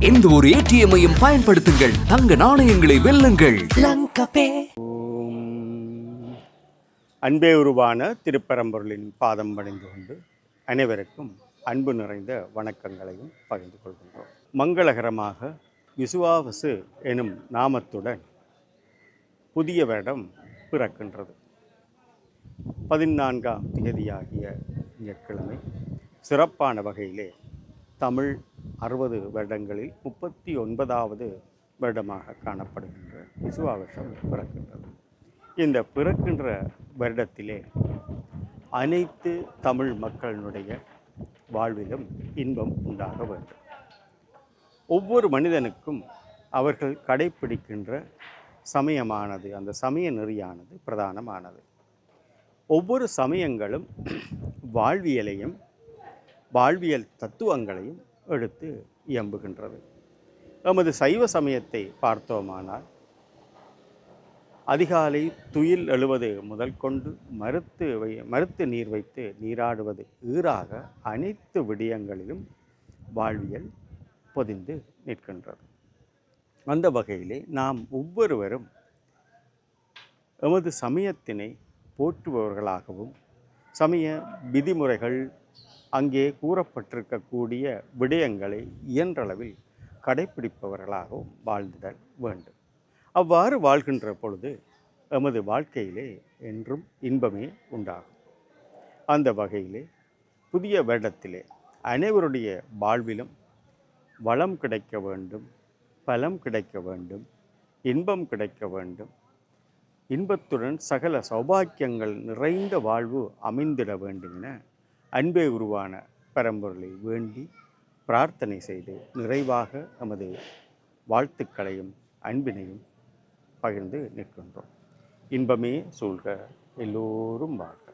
எந்த ஒரு ஏடிஎம்மையும் பயன்படுத்துங்கள். தங்க நாணயங்களை வெல்லுங்கள். அன்பே உருவான திருப்பரம்பொருளின் பாதம் பணிந்து கொண்டு அனைவருக்கும் அன்பு நிறைந்த வணக்கங்களையும் பகிர்ந்து கொள்கின்றோம். மங்களகரமாக விசுவாவசு எனும் நாமத்துடன் புதிய வருடம் பிறக்கின்றது. பதினான்காம் தேதியாகிய திங்கட்கிழமை சிறப்பான வகையிலே தமிழ் அறுபது வருடங்களில் முப்பத்தி ஒன்பதாவது வருடமாக காணப்படுகின்ற விசுவாவசம் பிறக்கின்றது. இந்த பிறக்கின்ற வருடத்திலே அனைத்து தமிழ் மக்களினுடைய வாழ்விலும் இன்பம் உண்டாக வேண்டும். ஒவ்வொரு மனிதனுக்கும் அவர்கள் கடைப்பிடிக்கின்ற சமயமானது அந்த சமய நெறியானது பிரதானமானது. ஒவ்வொரு சமயங்களும் வாழ்வியலையும் வாழ்வியல் தத்துவங்களையும் எடுத்து இயம்புகின்றது. நமது சைவ சமயத்தை பார்த்தோமானால் அதிகாலை துயில் எழுவது முதல் கொண்டு மறுத்து வை மறுத்து நீர் வைத்து நீராடுவது ஈறாக அனைத்து விடயங்களிலும் வாழ்வியல் பொதிந்து நிற்கின்றது. அந்த வகையிலே நாம் ஒவ்வொருவரும் எமது சமயத்தினை போற்றுபவர்களாகவும் சமய விதிமுறைகள் அங்கே கூறப்பட்டிருக்கக்கூடிய விடயங்களை இயன்றளவில் கடைப்பிடிப்பவர்களாகவும் வாழ்ந்திடல் வேண்டும். அவ்வாறு வாழ்கின்ற பொழுது எமது வாழ்க்கையிலே என்றும் இன்பமே உண்டாகும். அந்த வகையிலே புதிய வருடத்திலே அனைவருடைய வாழ்விலும் வளம் கிடைக்க வேண்டும் பலம் கிடைக்க வேண்டும் இன்பம் கிடைக்க வேண்டும். இன்பத்துடன் சகல சௌபாக்கியங்கள் நிறைந்த வாழ்வு அமைந்திட வேண்டும் என அன்பே உருவான பரம்பொருளை வேண்டி பிரார்த்தனை செய்து நிறைவாக நமது வாழ்த்துக்களையும் அன்பினையும் பகிர்ந்து நிற்கின்றோம். இன்பமே சூழ்க எல்லோரும் வாழ்க.